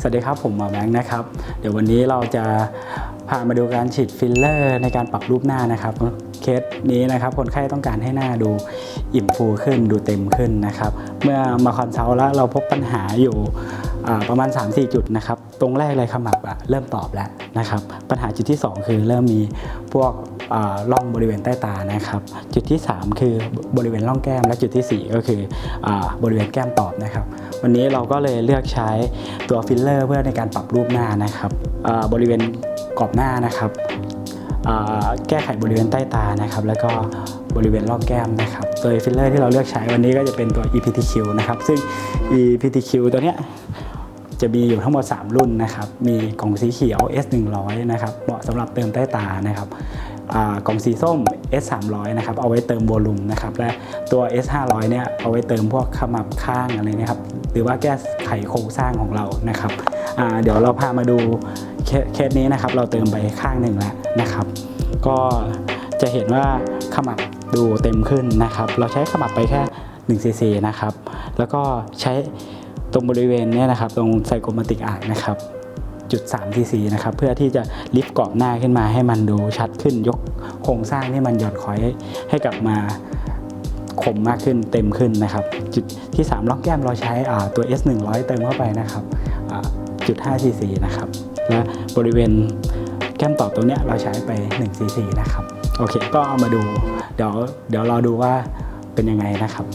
สวัสดีครับ ผมหมอแบงค์นะครับ เดี๋ยววันนี้เราจะพามาดูการฉีดฟิลเลอร์ ในการปรับรูปหน้านะครับ เคสนี้นะครับ คนไข้ต้องการให้หน้าดูอิ่มฟูขึ้นดูเต็มขึ้นนะครับ เมื่อมาคอนซัลท์แล้วเราพบปัญหาอยู่ประมาณ 3-4 จุดนะครับ ตรงแรกเลยขมับอะเริ่มตอบแล้วนะครับ ปัญหาจุดที่ 2 คือเริ่มมีพวกอ่าร่องบริเวณใต้ตานะครับ จุดที่ 3 คือบริเวณร่องแก้มและจุดทีสี่4 ก็คืออาบริเวณแก้มตอบนะครับ วันนี้เราก็เลยเลือกใช้ตัวฟิลเลอร์เพื่อในการปรับรูปหน้านะครับบริเวณกรอบหน้านะครับแก้ไขบริเวณใต้ตานะครับ แล้วก็บริเวณรอบแก้มนะครับ โดยฟิลเลอร์ที่เราเลือกใช้วันนี้ก็จะเป็นตัว EPTQ นะครับ ซึ่ง EPTQ ตัวเนี้ยจะมีอยู่ทั้งหมด 3 รุ่นนะครับ มีกล่องสีเขียว S 1 0 0 นะครับ เหมาะสำหรับเติมใต้ตานะครับกล่องสีส้ม S 3 0 0 นะครับ เอาไว้เติมโวลูมนะครับ และตัว S 5 0 0 เนี่ย เอาไว้เติมพวกขมับข้างอะไรนะครับ หรือว่าแก้ไขโครงสร้างของเรานะครับเดี๋ยวเราพามาดูเคสเคสนี้นะครับ เราเติมไปข้างหนึ่งแล้วนะครับ ก็จะเห็นว่าขมับดูเต็มขึ้นนะครับ เราใช้ขมับไปแค่1 cc นะครับ แล้วก็ใช้ตรงบริเวณนี้นะครับ ตรงไซโกมาติกอาร์นะครับจุด3 cc นะครับ เพื่อที่จะลิฟต์กรอบหน้าขึ้นมาให้มันดูชัดขึ้นยกโครงสร้างที่มันหย่อนคอยให้กลับมา คมมากขึ้นเต็มขึ้นนะครับ จุดที่ 3 ล็อกแก้มเราใช้อ่าตัว S 1 0 0เติมเข้าไปนะครับจุด5 cc นะครับ และบริเวณแก้มตอบตรงเนี้ยเราใช้ไป1 cc นะครับ โอเค ก็เอามาดู เดี๋ยวเดี๋ยวรอดูว่าเป็นยังไงนะครับ